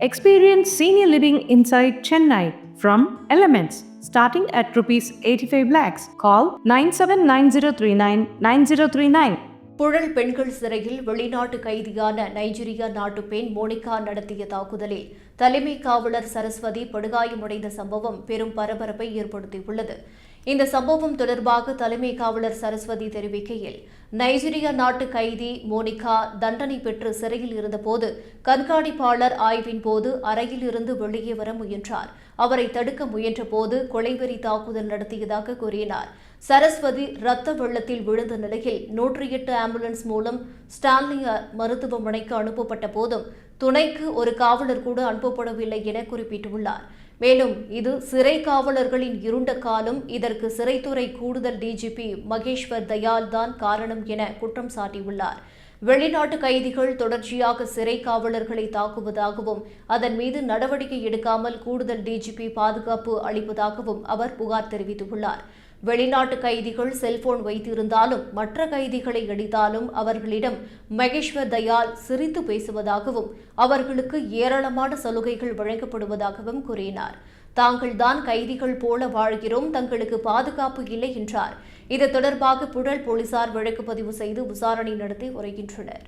Experience senior living inside Chennai from Elements starting at rupees 85 lakhs. Call 979039 9039. Puzhal பெண்கள் சிறையில் வெளிநாட்டு கைதியான Nigeria நாட்டு பெண் மோனிகா நடத்திய தாக்குதலில் தலைமை காவலர் சரஸ்வதி படுகாயமடைந்த சம்பவம் பெரும் பரபரப்பை ஏற்படுத்தியுள்ளது இந்த சம்பவம் தொடர்பாக தலைமை காவலர் சரஸ்வதி தெரிவிக்கையில் நைஜீரியா நாட்டு கைதி மோனிகா தண்டனை பெற்று சிறையில் இருந்தபோது கண்காணிப்பாளர் ஆய்வின் போது அறையில் இருந்து வெளியே வர முயன்றார். அவரை தடுக்க முயன்றபோது கொலைவெறி தாக்குதல் நடத்தியதாக கூறினார். சரஸ்வதி இரத்த வெள்ளத்தில் விழுந்த நிலையில் நூற்றி எட்டு ஆம்புலன்ஸ் மூலம் ஸ்டான்லி மருத்துவமனைக்கு அனுப்பப்பட்ட போதும் துணைக்கு ஒரு காவலர் கூட அனுப்பப்படவில்லை என குறிப்பிட்டுள்ளார். மேலும் இது சிறை காவலர்களின் இருண்ட காலம். இதற்கு சிறைத்துறை கூடுதல் டிஜிபி மகேஸ்வர் தயால் தான் காரணம் என குற்றம் சாட்டியுள்ளார். வெளிநாட்டு கைதிகள் தொடர்ச்சியாக சிறை காவலர்களை தாக்குவதாகவும் அதன் மீது நடவடிக்கை எடுக்காமல் கூடுதல் டிஜிபி பாதுகாப்பு அளிப்பதாகவும் அவர் புகார் தெரிவித்துள்ளார். வெளிநாட்டு கைதிகள் செல்போன் வைத்திருந்தாலும் மற்ற கைதிகளை அடித்தாலும் அவர்களிடம் மகேஸ்வர் தயால் சிரித்து பேசுவதாகவும் அவர்களுக்கு ஏராளமான சலுகைகள் வழங்கப்படுவதாகவும் கூறினார். தாங்கள் தான் கைதிகள் போல வாழ்கிறோம் தங்களுக்கு பாதுகாப்பு இல்லை என்றார். இது தொடர்பாக புழல் போலீசார் வழக்கு பதிவு செய்து விசாரணை நடத்தி வருகின்றனர்.